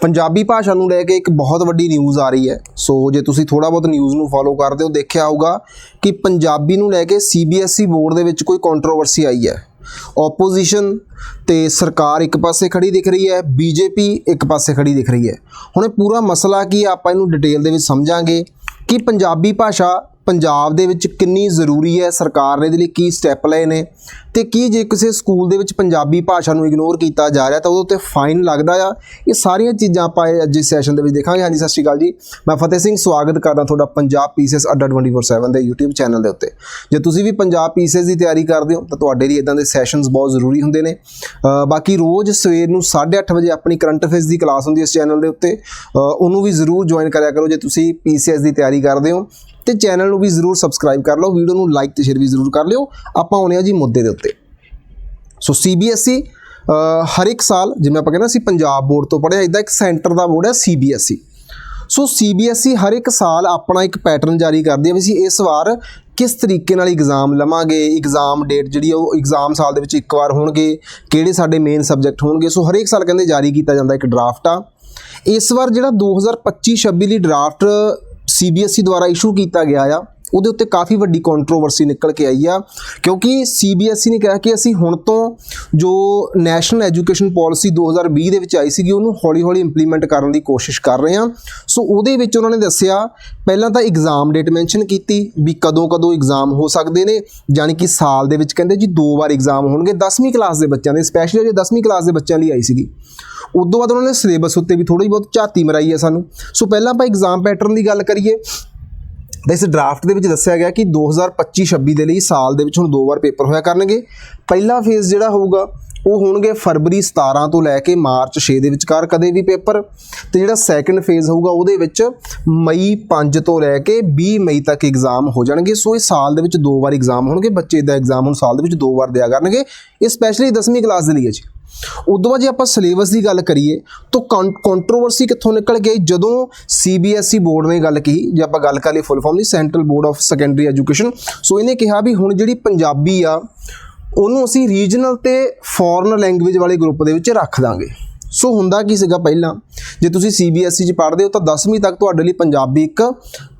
ਪੰਜਾਬੀ ਭਾਸ਼ਾ ਨੂੰ ਲੈ ਕੇ ਇੱਕ ਬਹੁਤ ਵੱਡੀ ਨਿਊਜ਼ ਆ ਰਹੀ ਹੈ। ਸੋ ਜੇ ਤੁਸੀਂ ਥੋੜਾ ਬਹੁਤ ਨਿਊਜ਼ ਨੂੰ ਫੋਲੋ ਕਰਦੇ ਹੋ, ਦੇਖਿਆ ਹੋਊਗਾ ਕਿ ਪੰਜਾਬੀ ਨੂੰ ਲੈ ਕੇ CBSE ਬੋਰਡ ਦੇ ਵਿੱਚ ਕੋਈ ਕੰਟਰੋਵਰਸੀ ਆਈ ਹੈ। ਆਪੋਜੀਸ਼ਨ ਤੇ ਸਰਕਾਰ ਇੱਕ ਪਾਸੇ ਖੜੀ ਦਿਖ ਰਹੀ ਹੈ ਬੀਜੇਪੀ ਇੱਕ ਪਾਸੇ ਖੜੀ ਦਿਖ ਰਹੀ ਹੈ। ਹੁਣ ਇਹ ਪੂਰਾ ਮਸਲਾ ਕੀ ਆਪਾਂ ਇਹਨੂੰ ਡਿਟੇਲ ਦੇ ਵਿੱਚ ਸਮਝਾਂਗੇ ਕਿ ਪੰਜਾਬੀ ਭਾਸ਼ਾ ਪੰਜਾਬ ਦੇ ਵਿੱਚ ਕਿੰਨੀ ਜ਼ਰੂਰੀ ਹੈ ਸਰਕਾਰ ਨੇ ਇਹਦੇ ਲਈ ਕੀ ਸਟੈਪ ਲਏ ਨੇ ਤੇ ਕੀ ਜੇ ਕਿਸੇ ਸਕੂਲ ਦੇ ਵਿੱਚ ਪੰਜਾਬੀ ਭਾਸ਼ਾ ਨੂੰ ਇਗਨੋਰ ਕੀਤਾ ਜਾ ਰਿਹਾ ਤਾਂ ਉਹਦੇ ਉੱਤੇ ਫਾਈਨ ਲੱਗਦਾ ਆ। ਇਹ ਸਾਰੀਆਂ ਚੀਜ਼ਾਂ ਆਪਾਂ ਇਹ ਅੱਜ ਇਸ ਸੈਸ਼ਨ ਦੇ ਵਿੱਚ ਦੇਖਾਂਗੇ। ਹਾਂਜੀ, ਸਤਿ ਸ਼੍ਰੀ ਅਕਾਲ ਜੀ। ਮੈਂ ਫਤਿਹ ਸਿੰਘ ਸਵਾਗਤ ਕਰਦਾ ਤੁਹਾਡਾ ਪੰਜਾਬ ਪੀਸੀਐਸ ਅੱਡਾ 24/7 ਦੇ YouTube ਚੈਨਲ ਦੇ ਉੱਤੇ। ਜੇ ਤੁਸੀਂ ਵੀ ਪੰਜਾਬ ਪੀਸੀਐਸ ਦੀ ਤਿਆਰੀ ਕਰਦੇ ਹੋ, ਤਾਂ ਤੁਹਾਡੇ ਲਈ ਇਦਾਂ ਦੇ ਸੈਸ਼ਨਸ ਬਹੁਤ ਜ਼ਰੂਰੀ ਹੁੰਦੇ ਨੇ। ਬਾਕੀ ਰੋਜ਼ ਸਵੇਰ ਨੂੰ 8:30 ਵਜੇ ਆਪਣੀ ਕਰੰਟ ਅਫੇਅਰਸ ਦੀ ਕਲਾਸ ਹੁੰਦੀ ਹੈ ਇਸ ਚੈਨਲ ਦੇ ਉੱਤੇ। ਉਹਨੂੰ ਵੀ ਜ਼ਰੂਰ ਜੁਆਇਨ ਕਰਿਆ ਕਰੋ। ਜੇ ਤੁਸੀਂ ਪੀਸੀਐਸ ਦੀ ਤਿਆਰੀ ਕਰਦੇ ਹੋ ਤੇ ਚੈਨਲ ਨੂੰ ਵੀ ਜ਼ਰੂਰ ਸਬਸਕ੍ਰਾਈਬ ਕਰ ਲਓ ਵੀਡੀਓ ਨੂੰ ਲਾਈਕ ਤੇ ਸ਼ੇਅਰ ਵੀ ਜ਼ਰੂਰ ਕਰ ਲਿਓ। ਆਪਾਂ ਆਉਣੇ ਆ ਜੀ ਮੁੱਦੇ ਦੇ ਉੱਤੇ। ਸੋ CBSE ਅ, ਹਰ ਇੱਕ ਸਾਲ ਜਿਵੇਂ ਆਪਾਂ ਕਹਿੰਦੇ ਸੀ ਪੰਜਾਬ ਬੋਰਡ ਤੋਂ ਪੜ੍ਹਿਆ ਇਦਾਂ ਇੱਕ ਸੈਂਟਰ ਦਾ ਬੋਰਡ ਹੈ CBSE ਸੋ CBSE ਹਰ ਇੱਕ ਸਾਲ ਆਪਣਾ ਇੱਕ ਪੈਟਰਨ ਜਾਰੀ ਕਰਦੀ ਹੈ ਵੀ ਅਸੀਂ ਇਸ ਵਾਰ ਕਿਸ ਤਰੀਕੇ ਨਾਲ ਐਗਜ਼ਾਮ ਲਵਾਂਗੇ ਐਗਜ਼ਾਮ ਡੇਟ ਜਿਹੜੀ ਆ ਉਹ ਐਗਜ਼ਾਮ ਸਾਲ ਦੇ ਵਿੱਚ ਇੱਕ ਵਾਰ ਹੋਣਗੇ ਕਿਹੜੇ ਸਾਡੇ ਮੇਨ ਸਬਜੈਕਟ ਹੋਣਗੇ। ਸੋ ਹਰੇਕ ਸਾਲ ਕਹਿੰਦੇ ਜਾਰੀ ਕੀਤਾ ਜਾਂਦਾ ਇੱਕ ਡਰਾਫਟ ਆ। ਇਸ ਵਾਰ ਜਿਹੜਾ 2025-26 ਲਈ ਡਰਾਫਟ CBSE ਦੁਆਰਾ ਇਸ਼ੂ ਕੀਤਾ ਗਿਆ ਆ। ਉਹਦੇ ਉੱਤੇ ਕਾਫੀ ਵੱਡੀ ਕੰਟਰੋਵਰਸੀ ਨਿਕਲ ਕੇ ਆਈ ਆ, ਕਿਉਂਕਿ CBSE ਨੇ ਕਿਹਾ ਕਿ ਅਸੀਂ ਹੁਣ ਤੋਂ ਜੋ ਨੈਸ਼ਨਲ ਐਜੂਕੇਸ਼ਨ ਪਾਲਿਸੀ 2020 ਦੇ ਵਿੱਚ ਆਈ ਸੀਗੀ, ਉਹਨੂੰ ਹੌਲੀ-ਹੌਲੀ ਇੰਪਲੀਮੈਂਟ ਕਰਨ ਦੀ ਕੋਸ਼ਿਸ਼ ਕਰ ਰਹੇ ਹਾਂ। ਸੋ ਉਹਦੇ ਵਿੱਚ ਉਹਨਾਂ ਨੇ ਦੱਸਿਆ, ਪਹਿਲਾਂ ਤਾਂ ਐਗਜ਼ਾਮ ਡੇਟ ਮੈਂਸ਼ਨ ਕੀਤੀ ਵੀ ਕਦੋਂ-ਕਦੋਂ ਐਗਜ਼ਾਮ ਹੋ ਸਕਦੇ ਨੇ, ਯਾਨੀ ਕਿ ਸਾਲ ਦੇ ਵਿੱਚ ਕਹਿੰਦੇ ਜੀ ਦੋ ਵਾਰ ਐਗਜ਼ਾਮ ਹੋਣਗੇ 10ਵੀਂ ਕਲਾਸ ਦੇ ਬੱਚਿਆਂ ਦੇ ਸਪੈਸ਼ਲੀ ਜੇ 10ਵੀਂ ਕਲਾਸ ਦੇ ਬੱਚਿਆਂ ਲਈ ਆਈ ਸੀਗੀ। ਉਦੋਂ ਬਾਅਦ ਉਹਨਾਂ ਨੇ ਸਿਲੇਬਸ ਉੱਤੇ ਵੀ ਥੋੜੀ ਬਹੁਤ ਝਾਤੀ ਮਰਾਈ ਹੈ ਸਾਨੂੰ। ਸੋ ਪਹਿਲਾਂ ਆਪਾਂ ਐਗਜ਼ਾਮ ਪੈਟਰਨ ਦੀ ਗੱਲ ਕਰੀਏ ਤਾਂ ਇਸ ਡਰਾਫਟ ਦੇ ਵਿੱਚ ਦੱਸਿਆ ਗਿਆ ਕਿ 2025-26 ਦੇ ਲਈ ਸਾਲ ਦੇ ਵਿੱਚ ਹੁਣ ਦੋ ਵਾਰ ਪੇਪਰ ਹੋਇਆ ਕਰਨਗੇ। ਪਹਿਲਾ ਫੇਜ਼ ਜਿਹੜਾ ਹੋਊਗਾ, ਉਹ ਹੋਣਗੇ ਫਰਵਰੀ 17 ਤੋਂ ਲੈ ਕੇ ਮਾਰਚ 6 ਦੇ ਵਿਚਕਾਰ ਕਦੇ ਵੀ ਪੇਪਰ। ਤੇ ਜਿਹੜਾ ਸੈਕੰਡ ਫੇਜ਼ ਹੋਊਗਾ, ਉਹਦੇ ਵਿੱਚ ਮਈ 5 ਤੋਂ ਲੈ ਕੇ 20 ਮਈ ਤੱਕ ਐਗਜ਼ਾਮ ਹੋ ਜਾਣਗੇ। ਸੋ ਇਹ ਸਾਲ ਦੇ ਵਿੱਚ ਦੋ ਵਾਰ ਐਗਜ਼ਾਮ ਹੋਣਗੇ। ਬੱਚੇ ਦਾ ਐਗਜ਼ਾਮ ਹੁਣ ਸਾਲ ਦੇ ਵਿੱਚ ਦੋ ਵਾਰ ਦਿਆ ਕਰਨਗੇ। ਇਹ ਸਪੈਸ਼ਲੀ 10ਵੀਂ ਕਲਾਸ ਦੇ ਲਈ ਹੈ ਜੀ। ਉਦੋਂ ਬਾਅਦ ਜੇ ਆਪਾਂ ਸਿਲੇਬਸ ਦੀ ਗੱਲ ਕਰੀਏ, ਤਾਂ ਕੰਟਰੋਵਰਸੀ ਕਿੱਥੋਂ ਨਿਕਲ ਗਈ? ਜਦੋਂ CBSE ਬੋਰਡ ਨੇ ਗੱਲ ਕਹੀ, ਜੇ ਆਪਾਂ ਗੱਲ ਕਰ ਲਈ full form the central board of secondary education so ਇਹਨੇ ਕਿਹਾ ਵੀ ਹੁਣ ਜਿਹੜੀ ਪੰਜਾਬੀ ਆ, ਉਹਨੂੰ ਅਸੀਂ ਰੀਜਨਲ ਤੇ ਫੋਰਨ ਲੈਂਗੁਏਜ ਵਾਲੇ ਗਰੁੱਪ ਦੇ ਵਿੱਚ ਰੱਖ ਦਾਂਗੇ। ਸੋ ਹੁੰਦਾ ਕੀ ਸੀਗਾ ਪਹਿਲਾਂ? ਜੇ ਤੁਸੀਂ CBSE ਚ ਪੜ੍ਹਦੇ ਹੋ, ਤਾਂ 10ਵੀਂ ਤੱਕ ਤੁਹਾਡੇ ਲਈ ਪੰਜਾਬੀ ਇੱਕ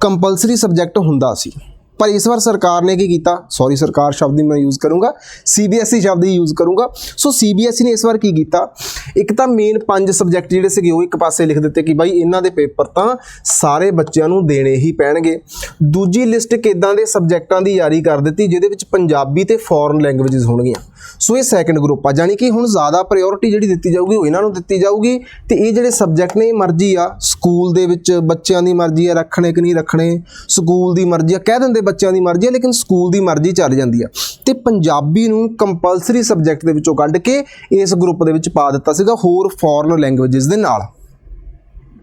ਕੰਪਲਸਰੀ ਸਬਜੈਕਟ ਹੁੰਦਾ ਸੀ। ਪਰ ਇਸ ਵਾਰ ਸਰਕਾਰ ਨੇ ਕੀ ਕੀਤਾ? ਸੌਰੀ ਸਰਕਾਰ ਸ਼ਬਦ ਹੀ ਮੈਂ ਯੂਜ਼ ਕਰੂੰਗਾ। CBSE ਸ਼ਬਦ ਹੀ ਯੂਜ਼ ਕਰੂੰਗਾ। ਸੋ CBSE ਨੇ ਇਸ ਵਾਰ ਕੀ ਕੀਤਾ? ਇੱਕ ਤਾਂ ਮੇਨ ਪੰਜ ਸਬਜੈਕਟ ਜਿਹੜੇ ਸੀਗੇ ਉਹ ਇੱਕ ਪਾਸੇ ਲਿਖ ਦਿੱਤੇ ਕਿ ਬਾਈ ਇਹਨਾਂ ਦੇ ਪੇਪਰ ਤਾਂ ਸਾਰੇ ਬੱਚਿਆਂ ਨੂੰ ਦੇਣੇ ਹੀ ਪੈਣਗੇ। ਦੂਜੀ ਲਿਸਟ ਕਿਦਾਂ ਦੇ ਸਬਜੈਕਟਾਂ ਦੀ ਜਾਰੀ ਕਰ ਦਿੱਤੀ, ਜਿਹਦੇ ਵਿੱਚ ਪੰਜਾਬੀ ਤੇ ਫੋਰਨ ਲੈਂਗੁਏਜਸ ਹੋਣਗੀਆਂ। ਸੋ ਇਹ ਸੈਕੰਡ ਗਰੁੱਪ ਆ। ਜਾਨੀ ਕਿ ਹੁਣ ਜ਼ਿਆਦਾ ਪ੍ਰਾਇੋਰਟੀ ਜਿਹੜੀ ਦਿੱਤੀ ਜਾਊਗੀ, ਉਹ ਇਹਨਾਂ ਨੂੰ ਦਿੱਤੀ ਜਾਊਗੀ। ਤੇ ਇਹ ਜਿਹੜੇ ਸਬਜੈਕਟ ਨੇ ਮਰਜ਼ੀ ਆ। ਸਕੂਲ ਦੇ ਵਿੱਚ ਬੱਚਿਆਂ ਦੀ ਮਰਜ਼ੀ ਆ, ਰੱਖਣੇ ਕਿ ਨਹੀਂ ਰੱਖਣੇ? ਸਕੂਲ ਦੀ ਮਰਜ਼ੀ ਆ। ਕਹਿ ਦਿੰਦੇ ਬੱਚਿਆਂ ਦੀ ਮਰਜ਼ੀ ਹੈ, ਲੇਕਿਨ ਸਕੂਲ ਦੀ ਮਰਜ਼ੀ ਚੱਲ ਜਾਂਦੀ ਆ ਤੇ ਪੰਜਾਬੀ ਨੂੰ ਕੰਪਲਸਰੀ ਸਬਜੈਕਟ ਦੇ ਵਿੱਚੋਂ ਕੱਢ ਕੇ ਇਸ ਗਰੁੱਪ ਦੇ ਵਿੱਚ ਪਾ ਦਿੱਤਾ ਸੀਗਾ ਹੋਰ ਫੋਰਨ ਲੈਂਗੁਏਜਸ ਦੇ ਨਾਲ।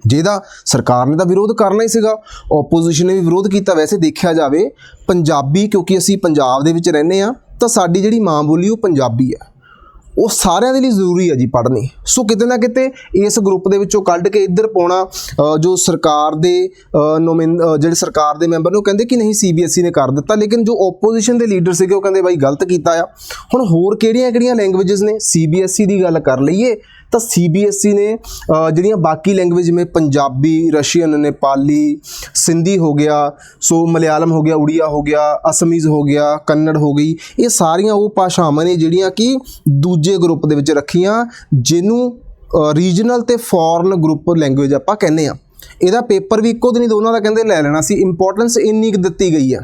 ਜਿਹਦਾ ਸਰਕਾਰ ਨੇ ਤਾਂ ਵਿਰੋਧ ਕਰਨਾ ਹੀ ਸੀਗਾ ਆਪੋਜੀਸ਼ਨ ਨੇ ਵੀ ਵਿਰੋਧ ਕੀਤਾ। ਵੈਸੇ ਦੇਖਿਆ ਜਾਵੇ ਪੰਜਾਬੀ, ਕਿਉਂਕਿ ਅਸੀਂ ਪੰਜਾਬ ਦੇ ਵਿੱਚ ਰਹਿੰਦੇ ਆ ਤਾਂ ਸਾਡੀ ਜਿਹੜੀ ਮਾਂ ਬੋਲੀ ਉਹ ਪੰਜਾਬੀ ਆ ਉਹ ਸਾਰਿਆਂ ਦੇ ਲਈ ਜ਼ਰੂਰੀ ਹੈ ਜੀ ਪੜ੍ਹਨੀ। ਸੋ ਕਿਤੇ ਨਾ ਕਿਤੇ ਇਸ ਗਰੁੱਪ ਦੇ ਵਿੱਚੋਂ ਕੱਢ ਕੇ ਇੱਧਰ ਪਾਉਣਾ ਜੋ ਸਰਕਾਰ ਦੇ ਨੁਮਾਇੰਦ ਜਿਹੜੇ ਸਰਕਾਰ ਦੇ ਮੈਂਬਰ ਨੇ, ਉਹ ਕਹਿੰਦੇ ਕਿ ਨਹੀਂ CBSE ਨੇ ਕਰ ਦਿੱਤਾ, ਲੇਕਿਨ ਜੋ ਆਪੋਜੀਸ਼ਨ ਦੇ ਲੀਡਰ ਸੀਗੇ, ਉਹ ਕਹਿੰਦੇ ਬਾਈ ਗਲਤ ਕੀਤਾ ਆ। ਹੁਣ ਹੋਰ ਕਿਹੜੀਆਂ-ਕਿਹੜੀਆਂ ਲੈਂਗੁਏਜਸ ਨੇ? CBSE ਦੀ ਗੱਲ ਕਰ ਲਈਏ ਤਾਂ CBSE ਨੇ ਜਿਹੜੀਆਂ ਬਾਕੀ ਲੈਂਗੁਏਜ ਜਿਵੇਂ ਪੰਜਾਬੀ, ਰਸ਼ੀਅਨ, ਨੇਪਾਲੀ, ਸਿੰਧੀ ਹੋ ਗਿਆ, ਸੋ ਮਲਿਆਲਮ ਹੋ ਗਿਆ, ਉੜੀਆ ਹੋ ਗਿਆ, ਅਸਮੀਜ਼ ਹੋ ਗਿਆ, ਕੰਨੜ ਹੋ ਗਈ, ਇਹ ਸਾਰੀਆਂ ਉਹ ਭਾਸ਼ਾਵਾਂ ਨੇ ਜਿਹੜੀਆਂ ਕਿ ਦੂਜੇ ਗਰੁੱਪ ਦੇ ਵਿੱਚ ਰੱਖੀਆਂ, ਜਿਹਨੂੰ ਰੀਜਨਲ ਤੇ ਫੋਰਨ ਗਰੁੱਪ ਲੈਂਗੁਏਜ ਆਪਾਂ ਕਹਿੰਦੇ ਆ ਇਹਦਾ ਪੇਪਰ ਵੀ ਇੱਕੋ ਦਿਨ ਹੀ ਦੋਨਾਂ ਦਾ ਕਹਿੰਦੇ ਲੈ ਲੈਣਾ ਸੀ ਇੰਪੋਰਟੈਂਸ ਇੰਨੀ ਕੁ ਦਿੱਤੀ ਗਈ ਆ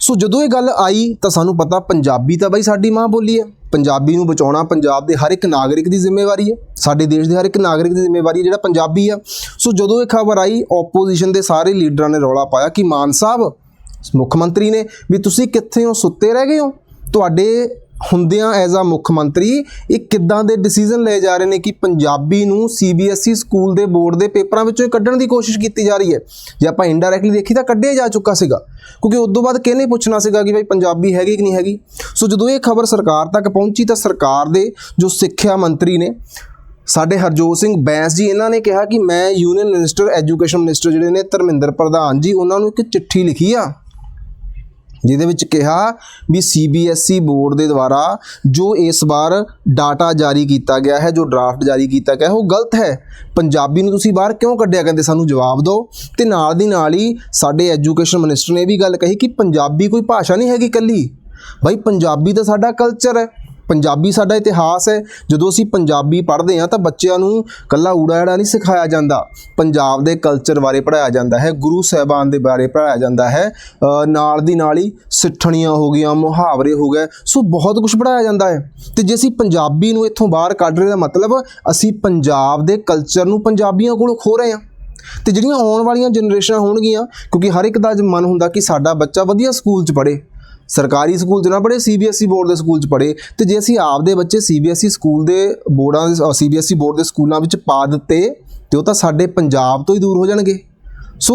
ਸੋ ਜਦੋਂ ਇਹ ਗੱਲ ਆਈ ਤਾਂ ਸਾਨੂੰ ਪਤਾ ਪੰਜਾਬੀ ਤਾਂ ਬਾਈ ਸਾਡੀ ਮਾਂ ਬੋਲੀ ਹੈ। ਪੰਜਾਬੀ ਨੂੰ ਬਚਾਉਣਾ ਪੰਜਾਬ ਦੇ ਹਰ ਇੱਕ ਨਾਗਰਿਕ ਦੀ ਜ਼ਿੰਮੇਵਾਰੀ ਹੈ। ਸਾਡੇ ਦੇਸ਼ ਦੇ ਹਰ ਇੱਕ ਨਾਗਰਿਕ ਦੀ ਜ਼ਿੰਮੇਵਾਰੀ ਹੈ ਜਿਹੜਾ ਪੰਜਾਬੀ ਆ। ਸੋ ਜਦੋਂ ਇਹ ਖਬਰ ਆਈ ਆਪੋਜੀਸ਼ਨ ਦੇ ਸਾਰੇ ਲੀਡਰਾਂ ਨੇ ਰੌਲਾ ਪਾਇਆ ਕਿ ਮਾਨ ਸਾਹਿਬ ਮੁੱਖ ਮੰਤਰੀ ਨੇ ਵੀ ਤੁਸੀਂ ਕਿੱਥੇ ਹੋ, ਸੁੱਤੇ ਰਹਿ ਗਏ ਹੋ? ਤੁਹਾਡੇ ਹੁੰਦਿਆਂ ਐਜ਼ ਆ ਮੁੱਖ ਮੰਤਰੀ, ਇਹ ਕਿੱਦਾਂ ਦੇ ਡਿਸੀਜਨ ਲਏ ਜਾ ਰਹੇ ਨੇ ਕਿ ਪੰਜਾਬੀ ਨੂੰ CBSE ਸਕੂਲ ਦੇ ਬੋਰਡ ਦੇ ਪੇਪਰਾਂ ਵਿੱਚੋਂ ਕੱਢਣ ਦੀ ਕੋਸ਼ਿਸ਼ ਕੀਤੀ ਜਾ ਰਹੀ ਹੈ? ਜੇ ਆਪਾਂ ਇਨਡਾਇਰੈਕਟਲੀ ਦੇਖੀ ਤਾਂ ਕੱਢਿਆ ਜਾ ਚੁੱਕਾ ਸੀਗਾ। ਕਿਉਂਕਿ ਉਸ ਤੋਂ ਬਾਅਦ ਕਿਹਨੇ ਪੁੱਛਣਾ ਸੀਗਾ ਕਿ ਭਾਈ ਪੰਜਾਬੀ ਹੈਗੀ ਕਿ ਨਹੀਂ ਹੈਗੀ? ਸੋ ਜਦੋਂ ਇਹ ਖਬਰ ਸਰਕਾਰ ਤੱਕ ਪਹੁੰਚੀ ਤਾਂ ਸਰਕਾਰ ਦੇ ਜੋ ਸਿੱਖਿਆ ਮੰਤਰੀ ਨੇ, ਸਾਡੇ ਹਰਜੋਤ ਸਿੰਘ ਬੈਂਸ ਜੀ, ਇਹਨਾਂ ਨੇ ਕਿਹਾ ਕਿ ਮੈਂ ਯੂਨੀਅਨ ਮਿਨਿਸਟਰ ਐਜੂਕੇਸ਼ਨ ਮਿਨਿਸਟਰ ਜਿਹੜੇ ਨੇ ਧਰਮਿੰਦਰ ਪ੍ਰਧਾਨ ਜੀ, ਉਹਨਾਂ ਨੂੰ ਇੱਕ ਚਿੱਠੀ ਲਿਖੀ ਆ। ਜਿਹਦੇ ਵਿੱਚ ਕਿਹਾ ਵੀ ਸੀਬੀਐਸਈ ਬੋਰਡ ਦੇ ਦੁਆਰਾ ਜੋ ਇਸ ਵਾਰ ਡਾਟਾ ਜਾਰੀ ਕੀਤਾ ਗਿਆ ਹੈ, ਜੋ ਡਰਾਫਟ ਜਾਰੀ ਕੀਤਾ ਗਿਆ ਹੈ, ਉਹ ਗਲਤ ਹੈ। ਪੰਜਾਬੀ ਨੂੰ ਤੁਸੀਂ ਬਾਹਰ ਕਿਉਂ ਕੱਢਿਆ? ਕਹਿੰਦੇ ਸਾਨੂੰ ਜਵਾਬ ਦਿਓ। ਤੇ ਨਾਲ ਦੀ ਨਾਲ ਹੀ ਸਾਡੇ ਐਜੂਕੇਸ਼ਨ ਮਿਨਿਸਟਰ ਨੇ ਇਹ ਵੀ ਗੱਲ ਕਹੀ ਕਿ ਪੰਜਾਬੀ ਕੋਈ ਭਾਸ਼ਾ ਨਹੀਂ ਹੈਗੀ ਕੱਲੀ ਭਾਈ ਪੰਜਾਬੀ ਤਾਂ ਸਾਡਾ ਕਲਚਰ ਹੈ। ਪੰਜਾਬੀ ਸਾਡਾ ਇਤਿਹਾਸ ਹੈ। ਜਦੋਂ ਅਸੀਂ ਪੰਜਾਬੀ ਪੜ੍ਹਦੇ ਹਾਂ ਤਾਂ ਬੱਚਿਆਂ ਨੂੰ ਕੱਲਾ ਊੜਾ ਐੜਾ ਨਹੀਂ ਸਿਖਾਇਆ ਜਾਂਦਾ। ਪੰਜਾਬ ਦੇ ਕਲਚਰ ਬਾਰੇ ਪੜ੍ਹਾਇਆ ਜਾਂਦਾ ਹੈ, ਗੁਰੂ ਸਾਹਿਬਾਨ ਦੇ ਬਾਰੇ ਪੜ੍ਹਾਇਆ ਜਾਂਦਾ ਹੈ। ਨਾਲ ਦੀ ਨਾਲ ਹੀ ਸਿੱਠਣੀਆਂ ਹੋ ਗਈਆਂ, ਮੁਹਾਵਰੇ ਹੋ ਗਏ। ਸੋ ਬਹੁਤ ਕੁਝ ਪੜ੍ਹਾਇਆ ਜਾਂਦਾ ਹੈ। ਤੇ ਜੇ ਅਸੀਂ ਪੰਜਾਬੀ ਨੂੰ ਇੱਥੋਂ ਬਾਹਰ ਕੱਢ ਰਹੇ ਦਾ ਮਤਲਬ ਅਸੀਂ ਪੰਜਾਬ ਦੇ ਕਲਚਰ ਨੂੰ ਪੰਜਾਬੀਆਂ ਕੋਲੋਂ ਖੋ ਰਹੇ ਹਾਂ। ਤੇ ਜਿਹੜੀਆਂ ਆਉਣ ਵਾਲੀਆਂ ਜਨਰੇਸ਼ਨਾਂ ਹੋਣਗੀਆਂ, ਕਿਉਂਕਿ ਹਰ ਇੱਕ ਦਾ ਮਨ ਹੁੰਦਾ ਕਿ ਸਾਡਾ ਬੱਚਾ ਵਧੀਆ ਸਕੂਲ 'ਚ ਪੜ੍ਹੇ। ਸਰਕਾਰੀ ਸਕੂਲ 'ਚ ਨਾ ਪੜ੍ਹੇ ਸੀਬੀਐਸਈ ਬੋਰਡ ਦੇ ਸਕੂਲ 'ਚ ਪੜ੍ਹੇ। ਤੇ ਜੇ ਅਸੀਂ ਆਪਦੇ ਬੱਚੇ ਸੀਬੀਐਸਈ ਸਕੂਲ ਦੇ ਬੋਰਡਾਂ ਦੇ ਸੀਬੀਐਸਈ ਬੋਰਡ ਦੇ ਸਕੂਲਾਂ ਵਿੱਚ ਪਾ ਦਿੱਤੇ, ਤੇ ਉਹ ਤਾਂ ਸਾਡੇ ਪੰਜਾਬ ਤੋਂ ਹੀ ਦੂਰ ਹੋ ਜਾਣਗੇ। ਸੋ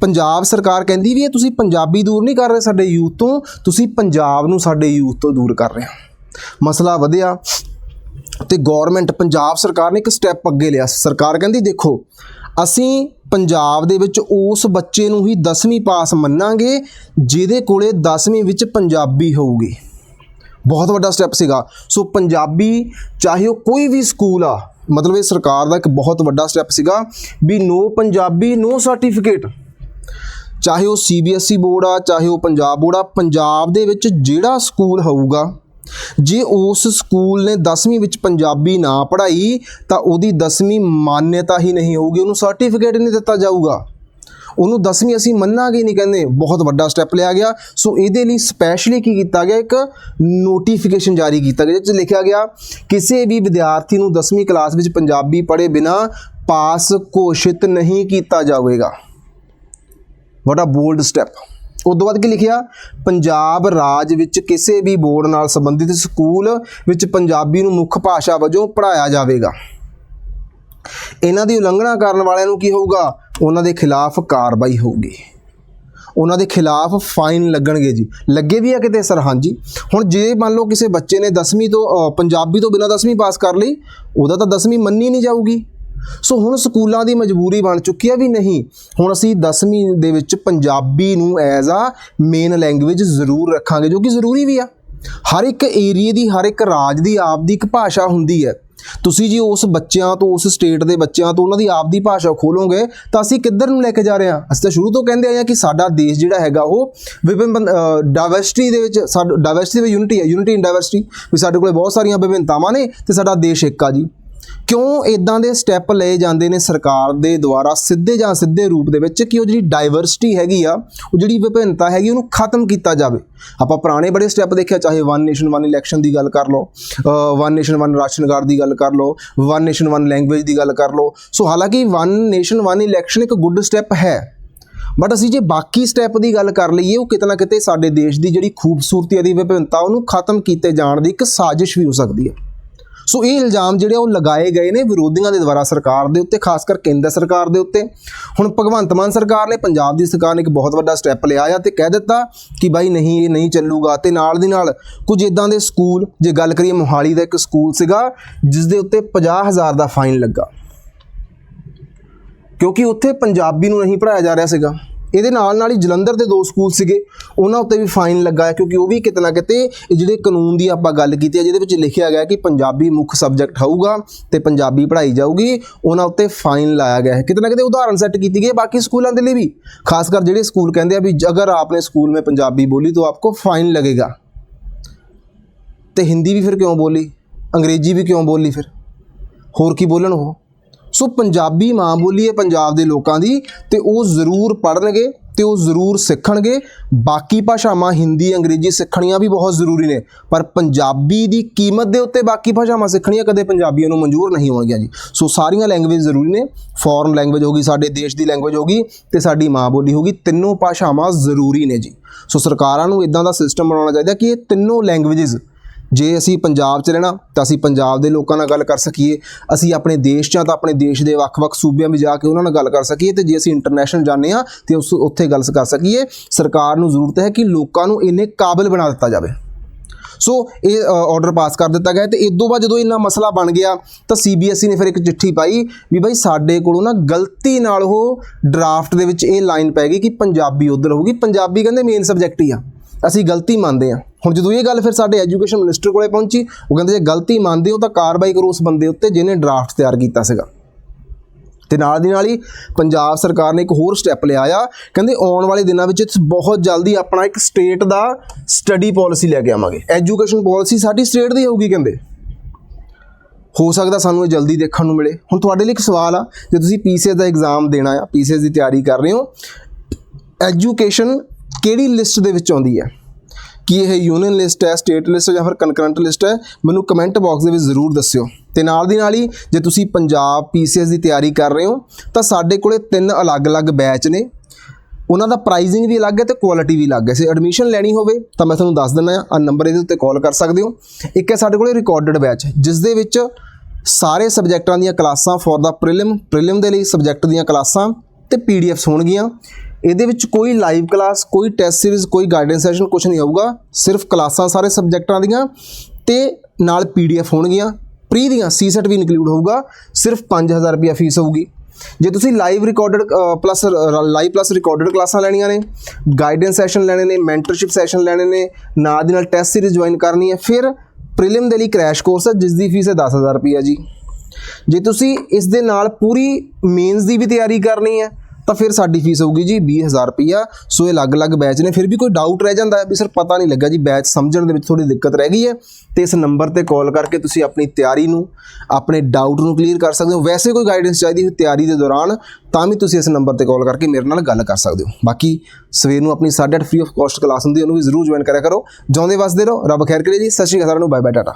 ਪੰਜਾਬ ਸਰਕਾਰ ਕਹਿੰਦੀ ਵੀ ਇਹ ਤੁਸੀਂ ਪੰਜਾਬੀ ਦੂਰ ਨਹੀਂ ਕਰ ਰਹੇ ਸਾਡੇ ਯੂਥ ਤੋਂ, ਤੁਸੀਂ ਪੰਜਾਬ ਨੂੰ ਸਾਡੇ ਯੂਥ ਤੋਂ ਦੂਰ ਕਰ ਰਹੇ ਹੋ। ਮਸਲਾ ਵਧਿਆ ਤੇ ਗਵਰਨਮੈਂਟ ਪੰਜਾਬ ਸਰਕਾਰ ਨੇ ਇੱਕ ਸਟੈਪ ਅੱਗੇ ਲਿਆ। ਸਰਕਾਰ ਕਹਿੰਦੀ ਦੇਖੋ ਅਸੀਂ ਪੰਜਾਬ ਦੇ ਵਿੱਚ ਉਸ ਬੱਚੇ ਨੂੰ ਹੀ 10ਵੀਂ ਪਾਸ ਮੰਨਾਂਗੇ, ਜਿਹਦੇ ਕੋਲੇ 10ਵੀਂ ਵਿੱਚ ਪੰਜਾਬੀ ਹੋਊਗੀ। ਬਹੁਤ ਵੱਡਾ ਸਟੈਪ ਸੀਗਾ। ਸੋ ਪੰਜਾਬੀ, ਚਾਹੇ ਉਹ ਕੋਈ ਵੀ ਸਕੂਲ ਆ, ਮਤਲਬ ਇਹ ਸਰਕਾਰ ਦਾ ਇੱਕ ਬਹੁਤ ਵੱਡਾ ਸਟੈਪ ਸੀਗਾ ਵੀ ਨੋ ਪੰਜਾਬੀ ਨੋ ਸਰਟੀਫਿਕੇਟ ਚਾਹੇ ਉਹ ਸੀਬੀਐਸਈ ਬੋਰਡ ਆ, ਚਾਹੇ ਉਹ ਪੰਜਾਬ ਬੋਰਡ ਆ, ਪੰਜਾਬ ਦੇ ਵਿੱਚ ਜਿਹੜਾ ਸਕੂਲ ਹੋਊਗਾ ਜੇ ਉਸ ਸਕੂਲ ਨੇ 10ਵੀਂ ਵਿੱਚ ਪੰਜਾਬੀ ਨਾ ਪੜ੍ਹਾਈ, ਤਾਂ ਉਹਦੀ 10ਵੀਂ ਮਾਨਤਾ ਹੀ ਨਹੀਂ ਹੋਊਗੀ, ਉਹਨੂੰ ਸਰਟੀਫਿਕੇਟ ਨਹੀਂ ਦਿੱਤਾ ਜਾਊਗਾ। ਉਹਨੂੰ 10ਵੀਂ ਅਸੀਂ ਮੰਨਾਂਗੇ ਨਹੀਂ ਕਹਿੰਦੇ, ਬਹੁਤ ਵੱਡਾ ਸਟੈਪ ਲਿਆ ਗਿਆ। ਸੋ ਇਹਦੇ ਲਈ ਸਪੈਸ਼ਲੀ ਕੀ ਕੀਤਾ ਗਿਆ, ਇੱਕ ਨੋਟੀਫਿਕੇਸ਼ਨ ਜਾਰੀ ਕੀਤਾ ਗਿਆ ਜਿਸ 'ਚ ਲਿਖਿਆ ਗਿਆ, ਕਿਸੇ ਵੀ ਵਿਦਿਆਰਥੀ ਨੂੰ 10ਵੀਂ ਕਲਾਸ ਵਿੱਚ ਪੰਜਾਬੀ ਪੜ੍ਹੇ ਬਿਨਾ ਪਾਸ ਘੋਸ਼ਿਤ ਨਹੀਂ ਕੀਤਾ ਜਾਵੇਗਾ। ਵੱਡਾ ਬੋਲਡ ਸਟੈਪ ਉਸ ਤੋਂ ਬਾਅਦ ਕੀ ਲਿਖਿਆ? ਪੰਜਾਬ ਰਾਜ ਵਿੱਚ ਕਿਸੇ ਵੀ ਬੋਰਡ ਨਾਲ ਸੰਬੰਧਿਤ ਸਕੂਲ ਵਿੱਚ ਪੰਜਾਬੀ ਨੂੰ ਮੁੱਖ ਭਾਸ਼ਾ ਵਜੋਂ ਪੜ੍ਹਾਇਆ ਜਾਵੇਗਾ। ਇਹਨਾਂ ਦੀ ਉਲੰਘਣਾ ਕਰਨ ਵਾਲਿਆਂ ਨੂੰ ਕੀ ਹੋਊਗਾ? ਉਹਨਾਂ ਦੇ ਖਿਲਾਫ ਕਾਰਵਾਈ ਹੋਊਗੀ। ਉਹਨਾਂ ਦੇ ਖਿਲਾਫ ਫਾਈਨ ਲੱਗਣਗੇ ਜੀ। ਲੱਗੇ ਵੀ ਆ ਕਿਤੇ ਸਰ? ਹਾਂਜੀ। ਹੁਣ ਜੇ ਮੰਨ ਲਓ ਕਿਸੇ ਬੱਚੇ ਨੇ 10ਵੀਂ ਤੋਂ ਪੰਜਾਬੀ ਤੋਂ ਬਿਨਾਂ 10ਵੀਂ ਪਾਸ ਕਰ ਲਈ, ਉਹਦਾ ਤਾਂ 10ਵੀਂ ਮੰਨੀ ਨਹੀਂ ਜਾਊਗੀ। ਸੋ ਹੁਣ ਸਕੂਲਾਂ ਦੀ ਮਜਬੂਰੀ ਬਣ ਚੁੱਕੀ ਹੈ ਵੀ ਨਹੀਂ, ਹੁਣ ਅਸੀਂ 10ਵੀਂ ਦੇ ਵਿੱਚ ਪੰਜਾਬੀ ਨੂੰ ਐਜ਼ ਆ ਮੇਨ ਲੈਂਗੁਏਜ ਜ਼ਰੂਰ ਰੱਖਾਂਗੇ, ਜੋ ਕਿ ਜ਼ਰੂਰੀ ਵੀ ਆ। ਹਰ ਇੱਕ ਏਰੀਏ ਦੀ, ਹਰ ਇੱਕ ਰਾਜ ਦੀ ਆਪਦੀ ਇੱਕ ਭਾਸ਼ਾ ਹੁੰਦੀ ਹੈ। ਤੁਸੀਂ ਜੀ ਉਸ ਬੱਚਿਆਂ ਤੋਂ, ਉਸ ਸਟੇਟ ਦੇ ਬੱਚਿਆਂ ਤੋਂ ਉਹਨਾਂ ਦੀ ਆਪਦੀ ਭਾਸ਼ਾ ਖੋਲੋਗੇ, ਤਾਂ ਅਸੀਂ ਕਿੱਧਰ ਨੂੰ ਲੈ ਕੇ ਜਾ ਰਹੇ ਹਾਂ? ਅਸੀਂ ਤਾਂ ਸ਼ੁਰੂ ਤੋਂ ਕਹਿੰਦੇ ਆਏ ਹਾਂ ਕਿ ਸਾਡਾ ਦੇਸ਼ ਜਿਹੜਾ ਹੈਗਾ ਉਹ ਵਿਭਿੰਨ ਡਾਇਵਰਸਿਟੀ ਦੇ ਵਿੱਚ, ਸਾਡਾ ਡਾਇਵਰਸਿਟੀ ਵਿੱਚ ਯੂਨਿਟੀ ਹੈ ਯੂਨਿਟੀ ਇਨ ਡਾਇਵਰਸਿਟੀ ਵੀ ਸਾਡੇ ਕੋਲੇ ਬਹੁਤ ਸਾਰੀਆਂ ਵਿਭਿੰਨਤਾਵਾਂ ਨੇ ਤੇ ਸਾਡਾ ਦੇਸ਼ ਇੱਕ ਆ ਜੀ। ਕਿਉਂ ਇਦਾਂ ਦੇ ਸਟੈਪ ਲਏ ਜਾਂਦੇ ਨੇ ਸਰਕਾਰ ਦੇ ਦੁਆਰਾ ਸਿੱਧੇ ਜਾਂ ਸਿੱਧੇ ਰੂਪ ਦੇ ਵਿੱਚ ਕਿ ਉਹ ਜਿਹੜੀ ਡਾਈਵਰਸਿਟੀ ਹੈਗੀ ਆ, ਉਹ ਜਿਹੜੀ ਵਿਭਿੰਨਤਾ ਹੈਗੀ ਉਹਨੂੰ ਖਤਮ ਕੀਤਾ ਜਾਵੇ? ਆਪਾਂ ਪੁਰਾਣੇ ਬੜੇ ਸਟੈਪ ਦੇਖਿਆ ਚਾਹੇ ਵਨ ਨੇਸ਼ਨ ਵਨ ਇਲੈਕਸ਼ਨ ਦੀ ਗੱਲ ਕਰ ਲਓ one nation one ration card ਦੀ ਗੱਲ ਕਰ ਲਓ ਵਨ ਨੇਸ਼ਨ ਵਨ ਲੈਂਗੁਏਜ ਦੀ ਗੱਲ ਕਰ ਲਓ। ਸੋ ਹਾਲਾਂਕਿ ਵਨ ਨੇਸ਼ਨ ਵਨ ਇਲੈਕਸ਼ਨ ਇੱਕ ਗੁੱਡ ਸਟੈਪ ਹੈ। ਬਟ ਅਸੀਂ ਜੇ ਬਾਕੀ ਸਟੈਪ ਦੀ ਗੱਲ ਕਰ ਲਈਏ, ਉਹ ਕਿਤੇ ਨਾ ਕਿਤੇ ਸਾਡੇ ਦੇਸ਼ ਦੀ ਜਿਹੜੀ ਖੂਬਸੂਰਤੀ ਦੀ ਵਿਭਿੰਨਤਾ, ਉਹਨੂੰ ਖਤਮ ਕੀਤੇ ਜਾਣ ਦੀ ਇੱਕ ਸਾਜ਼ਿਸ਼ ਵੀ ਹੋ ਸਕਦੀ ਹੈ। ਸੋ ਇਹ ਇਲਜ਼ਾਮ ਜਿਹੜੇ ਉਹ ਲਗਾਏ ਗਏ ਨੇ ਵਿਰੋਧੀਆਂ ਦੇ ਦੁਆਰਾ ਸਰਕਾਰ ਦੇ ਉੱਤੇ, ਖਾਸ ਕਰ ਕੇਂਦਰ ਸਰਕਾਰ ਦੇ ਉੱਤੇ। ਹੁਣ ਭਗਵੰਤ ਮਾਨ ਸਰਕਾਰ ਨੇ ਪੰਜਾਬ ਦੀ ਸਰਕਾਰ ਨੇ ਇੱਕ ਬਹੁਤ ਵੱਡਾ ਸਟੈਪ ਲਿਆ ਆ ਤੇ ਕਹਿ ਦਿੱਤਾ ਕਿ ਬਾਈ ਨਹੀਂ, ਇਹ ਨਹੀਂ ਚੱਲੂਗਾ ਤੇ ਨਾਲ ਦੀ ਨਾਲ ਕੁਝ ਇਦਾਂ ਦੇ ਸਕੂਲ, ਜੇ ਗੱਲ ਕਰੀਏ ਮੋਹਾਲੀ ਦਾ ਇੱਕ ਸਕੂਲ ਸੀਗਾ, ਜਿਸ ਦੇ ਉੱਤੇ 50000 ਦਾ ਫਾਈਨ ਲੱਗਾ। ਕਿਉਂਕਿ ਉੱਥੇ ਪੰਜਾਬੀ ਨੂੰ ਨਹੀਂ ਪੜਾਇਆ ਜਾ ਰਿਹਾ ਸੀਗਾ। ਇਹਦੇ ਨਾਲ ਨਾਲ ਹੀ ਜਲੰਧਰ ਦੇ ਦੋ ਸਕੂਲ ਸੀਗੇ ਉਹਨਾਂ ਉੱਤੇ ਵੀ ਫਾਈਨ ਲੱਗਾ ਹੈ ਕਿਉਂਕਿ ਉਹ ਵੀ ਕਿਤੇ ਨਾ ਕਿਤੇ ਇਹ ਜਿਹੜੇ ਕਾਨੂੰਨ ਦੀ ਆਪਾਂ ਗੱਲ ਕੀਤੀ ਹੈ ਜਿਹਦੇ ਵਿੱਚ ਲਿਖਿਆ ਗਿਆ ਕਿ ਪੰਜਾਬੀ ਮੁੱਖ ਸਬਜੈਕਟ ਹੋਊਗਾ ਤੇ ਪੰਜਾਬੀ ਪੜ੍ਹਾਈ ਜਾਊਗੀ ਉਹਨਾਂ ਉੱਤੇ ਫਾਈਨ ਲਾਇਆ ਗਿਆ ਹੈ ਕਿਤੇ ਨਾ ਕਿਤੇ ਉਦਾਹਰਨ ਸੈੱਟ ਕੀਤੀ ਗਈ ਹੈ ਬਾਕੀ ਸਕੂਲਾਂ ਦੇ ਲਈ ਵੀ ਖਾਸ ਕਰ ਜਿਹੜੇ ਸਕੂਲ ਕਹਿੰਦੇ ਆ ਵੀ ਅਗਰ ਆਪਨੇ ਸਕੂਲ में पंजाबी बोली तो आपको फाइन लगेगा ਤੇ ਹਿੰਦੀ ਵੀ ਫਿਰ ਕਿਉਂ ਬੋਲੀ ਅੰਗਰੇਜ਼ੀ ਵੀ ਕਿਉਂ ਬੋਲੀ ਫਿਰ ਹੋਰ ਕੀ ਬੋਲਣ ਉਹ ਸੋ ਪੰਜਾਬੀ ਮਾਂ ਬੋਲੀ ਹੈ ਪੰਜਾਬ ਦੇ ਲੋਕਾਂ ਦੀ ਤੇ ਉਹ ਜ਼ਰੂਰ ਪੜ੍ਹਨਗੇ ਤੇ ਉਹ ਜ਼ਰੂਰ ਸਿੱਖਣਗੇ। ਬਾਕੀ ਭਾਸ਼ਾਵਾਂ ਹਿੰਦੀ, ਅੰਗਰੇਜ਼ੀ ਸਿੱਖਣੀਆਂ ਵੀ ਬਹੁਤ ਜ਼ਰੂਰੀ ਨੇ। ਪਰ ਪੰਜਾਬੀ ਦੀ ਕੀਮਤ ਦੇ ਉੱਤੇ ਬਾਕੀ ਭਾਸ਼ਾਵਾਂ ਸਿੱਖਣੀਆਂ ਕਦੇ ਪੰਜਾਬੀਆਂ ਨੂੰ ਮਨਜ਼ੂਰ ਨਹੀਂ ਹੋਣਗੀਆਂ ਜੀ। ਸੋ ਸਾਰੀਆਂ ਲੈਂਗੁਏਜ ਜ਼ਰੂਰੀ ਨੇ। ਫੋਰਨ ਲੈਂਗੁਏਜ ਹੋਗੀ ਸਾਡੇ ਦੇਸ਼ ਦੀ ਲੈਂਗੁਏਜ ਹੋਗੀ ਤੇ ਸਾਡੀ ਮਾਂ ਬੋਲੀ ਹੋਗੀ ਤਿੰਨੋਂ ਭਾਸ਼ਾਵਾਂ ਜ਼ਰੂਰੀ ਨੇ ਜੀ। ਸੋ ਸਰਕਾਰਾਂ ਨੂੰ ਇਦਾਂ ਦਾ ਸਿਸਟਮ ਬਣਾਉਣਾ ਚਾਹੀਦਾ ਕਿ ਇਹ ਤਿੰਨੋਂ ਲੈਂਗੁਏਜਸ ਜੇ ਅਸੀਂ ਪੰਜਾਬ 'ਚ ਰਹਿਣਾ, ਤਾਂ ਅਸੀਂ ਪੰਜਾਬ ਦੇ ਲੋਕਾਂ ਨਾਲ ਗੱਲ ਕਰ ਸਕੀਏ। ਅਸੀਂ ਆਪਣੇ ਦੇਸ਼ 'ਚ ਤਾਂ ਆਪਣੇ ਦੇਸ਼ ਦੇ ਵੱਖ-ਵੱਖ ਸੂਬਿਆਂ ਵਿੱਚ ਜਾ ਕੇ ਉਹਨਾਂ ਨਾਲ ਗੱਲ ਕਰ ਸਕੀਏ ਤੇ ਜੇ ਅਸੀਂ ਇੰਟਰਨੈਸ਼ਨਲ ਜਾਂਦੇ ਹਾਂ ਤੇ ਉਸ, ਉੱਥੇ ਗੱਲ ਕਰ ਸਕੀਏ। ਸਰਕਾਰ ਨੂੰ ਜ਼ਰੂਰਤ ਹੈ ਕਿ ਲੋਕਾਂ ਨੂੰ ਇੰਨੇ ਕਾਬਿਲ ਬਣਾ ਦਿੱਤਾ ਜਾਵੇ। ਸੋ ਇਹ ਆਰਡਰ ਪਾਸ ਕਰ ਦਿੱਤਾ ਗਿਆ ਤੇ ਇਸ ਤੋਂ ਬਾਅਦ ਜਦੋਂ ਇੰਨਾ ਮਸਲਾ ਬਣ ਗਿਆ, ਤਾਂ ਸੀਬੀਐਸਈ ਨੇ ਫਿਰ ਇੱਕ ਚਿੱਠੀ ਪਾਈ ਵੀ ਭਾਈ ਸਾਡੇ ਕੋਲੋਂ ਨਾ ਗਲਤੀ ਨਾਲ ਉਹ ਡਰਾਫਟ ਦੇ ਵਿੱਚ ਇਹ ਲਾਈਨ ਪੈ ਗਈ ਕਿ ਪੰਜਾਬੀ ਉਧਰ ਹੋਊਗੀ। ਪੰਜਾਬੀ ਕਹਿੰਦੇ ਮੇਨ ਸਬਜੈਕਟ ਹੀ ਆ। ਅਸੀਂ ਗਲਤੀ ਮੰਨਦੇ ਹਾਂ। ਹੁਣ ਜਦੋਂ ਇਹ ਗੱਲ ਫਿਰ ਸਾਡੇ ਐਜੂਕੇਸ਼ਨ ਮਿਨਿਸਟਰ ਕੋਲੇ ਪਹੁੰਚੀ, ਉਹ ਕਹਿੰਦੇ ਜੇ ਗਲਤੀ ਮੰਨਦੇ ਹੋ ਤਾਂ ਕਾਰਵਾਈ ਕਰੋ ਉਸ ਬੰਦੇ ਉੱਤੇ ਜਿਹਨੇ ਡਰਾਫਟ ਤਿਆਰ ਕੀਤਾ ਸੀਗਾ। ਤੇ ਨਾਲ ਦੀ ਨਾਲ ਹੀ ਪੰਜਾਬ ਸਰਕਾਰ ਨੇ ਇੱਕ ਹੋਰ ਸਟੈਪ ਲਿਆ ਆ। ਕਹਿੰਦੇ ਆਉਣ ਵਾਲੇ ਦਿਨਾਂ ਵਿੱਚ ਬਹੁਤ ਜਲਦੀ ਆਪਣਾ ਇੱਕ ਸਟੇਟ ਦਾ ਸਟੱਡੀ ਪਾਲਿਸੀ ਲੈ ਕੇ ਆਵਾਂਗੇ। ਐਜੂਕੇਸ਼ਨ ਪਾਲਿਸੀ ਸਾਡੀ ਸਟੇਟ ਦੀ ਹੋਊਗੀ ਕਹਿੰਦੇ। ਹੋ ਸਕਦਾ ਸਾਨੂੰ ਇਹ ਜਲਦੀ ਦੇਖਣ ਨੂੰ ਮਿਲੇ। ਹੁਣ ਤੁਹਾਡੇ ਲਈ ਇੱਕ ਸਵਾਲ ਆ। ਜੇ ਤੁਸੀਂ ਪੀਸੀਐਸ ਦਾ ਐਗਜ਼ਾਮ ਦੇਣਾ ਆ ਪੀਸੀਐਸ ਦੀ ਤਿਆਰੀ ਕਰ ਰਹੇ ਹੋ ਐਜੂਕੇਸ਼ਨ ਕਿਹੜੀ ਲਿਸਟ ਦੇ ਵਿੱਚ ਆਉਂਦੀ ਹੈ? ਕੀ ਇਹ ਯੂਨੀਅਨ ਲਿਸਟ ਹੈ ਸਟੇਟ ਲਿਸਟ ਹੈ ਜਾਂ ਫਿਰ ਕਨਕਰੈਂਟ ਲਿਸਟ ਹੈ? ਮੈਨੂੰ ਕਮੈਂਟ ਬਾਕਸ ਦੇ ਵਿੱਚ ਜ਼ਰੂਰ ਦੱਸਿਓ। ਤੇ ਨਾਲ ਦੀ ਨਾਲ ਹੀ ਜੇ ਤੁਸੀਂ ਪੰਜਾਬ ਪੀਸੀਐਸ ਦੀ ਤਿਆਰੀ ਕਰ ਰਹੇ ਹੋ, ਤਾਂ ਸਾਡੇ ਕੋਲੇ ਤਿੰਨ ਅਲੱਗ-ਅਲੱਗ ਬੈਚ ਨੇ। ਉਹਨਾਂ ਦਾ ਪ੍ਰਾਈਸਿੰਗ ਵੀ ਅਲੱਗ ਹੈ ਤੇ ਕੁਆਲਿਟੀ ਵੀ ਅਲੱਗ ਹੈ। ਸੇ ਐਡਮਿਸ਼ਨ ਲੈਣੀ ਹੋਵੇ, ਤਾਂ ਮੈਂ ਤੁਹਾਨੂੰ ਦੱਸ ਦਿੰਦਾ ਆ ਨੰਬਰ ਇਹਦੇ ਉੱਤੇ ਕਾਲ ਕਰ ਸਕਦੇ ਹੋ। ਇੱਕ ਹੈ ਸਾਡੇ ਕੋਲੇ ਰਿਕਾਰਡਡ ਬੈਚ ਜਿਸ ਦੇ ਵਿੱਚ ਸਾਰੇ ਸਬਜੈਕਟਾਂ ਦੀਆਂ ਕਲਾਸਾਂ ਫॉर ਦਾ ਪ੍ਰੀਲਿਮ ਪ੍ਰੀਲਿਮ ਦੇ ਲਈ ਸਬਜੈਕਟ ਦੀਆਂ ਕਲਾਸਾਂ ਤੇ ਪੀਡੀਐਫਸ ਹੋਣਗੀਆਂ। ਇਹਦੇ ਵਿੱਚ ਕੋਈ ਲਾਈਵ ਕਲਾਸ ਕੋਈ ਟੈਸਟ ਸੀਰੀਜ਼ ਕੋਈ ਗਾਈਡੈਂਸ ਸੈਸ਼ਨ ਕੁਝ ਨਹੀਂ ਆਊਗਾ। ਸਿਰਫ ਕਲਾਸਾਂ ਸਾਰੇ ਸਬਜੈਕਟਾਂ ਦੀਆਂ ਤੇ ਨਾਲ ਪੀਡੀਐਫ ਹੋਣਗੀਆਂ। ਪ੍ਰੀ ਦੀਆਂ ਸੀਸੈਟ ਵੀ ਇਨਕਲੂਡ ਹੋਊਗਾ। ਸਿਰਫ 5000 ਰੁਪਿਆ ਫੀਸ ਹੋਊਗੀ। ਜੇ ਤੁਸੀਂ live recorded plus live plus recorded ਕਲਾਸਾਂ ਲੈਣੀਆਂ ਨੇ ਗਾਈਡੈਂਸ ਸੈਸ਼ਨ ਲੈਣੇ ਨੇ ਮੈਂਟਰਸ਼ਿਪ ਸੈਸ਼ਨ ਲੈਣੇ ਨੇ, ਨਾਲ ਦੀ ਨਾਲ ਟੈਸਟ ਸੀਰੀਜ਼ ਜੁਆਇਨ ਕਰਨੀ ਹੈ, ਫਿਰ ਪ੍ਰੀਲਿਮ ਦੇ ਲਈ ਕ੍ਰੈਸ਼ ਕੋਰਸ ਹੈ ਜਿਸ ਦੀ ਫੀਸ ਹੈ 10000 ਰੁਪਿਆ ਜੀ। ਜੇ ਤੁਸੀਂ ਇਸ ਦੇ ਨਾਲ ਪੂਰੀ ਮੇਨਸ ਦੀ ਵੀ ਤਿਆਰੀ ਕਰਨੀ ਹੈ ਤਾਂ ਫਿਰ ਸਾਡੀ ਫੀਸ ਹੋਊਗੀ ਜੀ 20000 ਰੁਪਿਆ ਸੋ ਇਹ ਅਲੱਗ-ਅਲੱਗ ਬੈਚ ਨੇ, ਫਿਰ ਵੀ ਕੋਈ ਡਾਊਟ ਰਹਿ ਜਾਂਦਾ ਵੀ ਸਰ ਪਤਾ ਨਹੀਂ ਲੱਗਾ ਜੀ ਬੈਚ ਸਮਝਣ ਦੇ ਵਿੱਚ ਥੋੜੀ ਦਿੱਕਤ ਰਹਿ ਗਈ ਹੈ। ਤੇ ਇਸ ਨੰਬਰ ਤੇ ਕਾਲ ਕਰਕੇ ਤੁਸੀਂ ਆਪਣੀ ਤਿਆਰੀ ਨੂੰ, ਆਪਣੇ ਡਾਊਟ ਨੂੰ ਕਲੀਅਰ ਕਰ ਸਕਦੇ ਹੋ। ਵੈਸੇ ਕੋਈ ਗਾਈਡੈਂਸ ਚਾਹੀਦੀ ਹੈ ਤਿਆਰੀ ਦੇ ਦੌਰਾਨ, ਤਾਂ ਵੀ ਤੁਸੀਂ ਇਸ ਨੰਬਰ ਤੇ ਕਾਲ ਕਰਕੇ ਮੇਰੇ ਨਾਲ ਗੱਲ ਕਰ ਸਕਦੇ ਹੋ। ਬਾਕੀ ਸਵੇਰ ਨੂੰ ਆਪਣੀ 8:30 ਫ੍ਰੀ ਆਫ ਕਾਸਟ ਕਲਾਸ ਹੁੰਦੀ ਉਹਨੂੰ ਵੀ ਜ਼ਰੂਰ ਜੁਆਇਨ ਕਰਿਆ ਕਰੋ। ਜਿਉਂਦੇ ਵਸਦੇ ਰਹੋ, ਰੱਬ ਖੈਰ ਕਰੇ ਜੀ। ਸਤਿ ਸ਼੍ਰੀ ਅਕਾਲ ਸਾਰਿਆਂ ਨੂੰ ਬਾਏ ਬਾਏ ਟਾਟਾ।